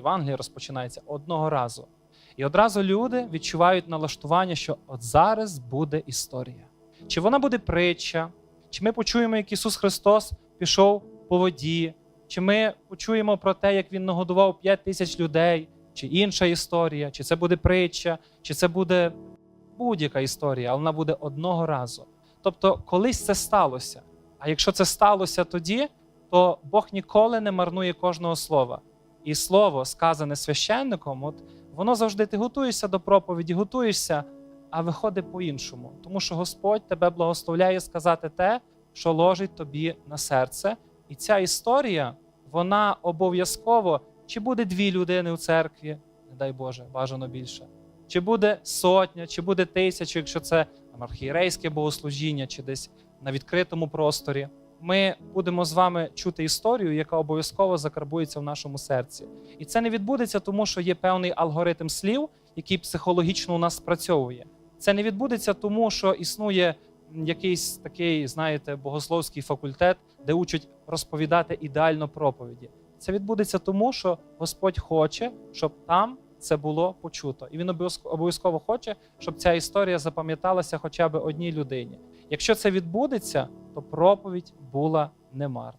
Євангелія розпочинається одного разу. І одразу люди відчувають налаштування, що от зараз буде історія. Чи вона буде притча, чи ми почуємо, як Ісус Христос пішов по воді, чи ми почуємо про те, як Він нагодував 5 тисяч людей, чи інша історія, чи це буде притча, чи це буде будь-яка історія, але вона буде одного разу. Тобто, колись це сталося. А якщо це сталося тоді, то Бог ніколи не марнує кожного слова. І слово, сказане священником, от воно завжди ти готуєшся до проповіді, готуєшся, а виходить по-іншому. Тому що Господь тебе благословляє сказати те, що ложить тобі на серце. І ця історія, вона обов'язково, чи буде дві людини у церкві, не дай Боже, бажано більше, чи буде сотня, чи буде тисяча, якщо це там, архієрейське богослужіння, чи десь на відкритому просторі. Ми будемо з вами чути історію, яка обов'язково закарбується в нашому серці. І це не відбудеться, тому що є певний алгоритм слів, який психологічно у нас спрацьовує. Це не відбудеться, тому що існує якийсь такий, знаєте, богословський факультет, де учать розповідати ідеально проповіді. Це відбудеться тому, що Господь хоче, щоб там це було почуто. І він обов'язко- обов'язково хоче, щоб ця історія запам'яталася хоча б одній людині. Якщо це відбудеться, то проповідь була немарна.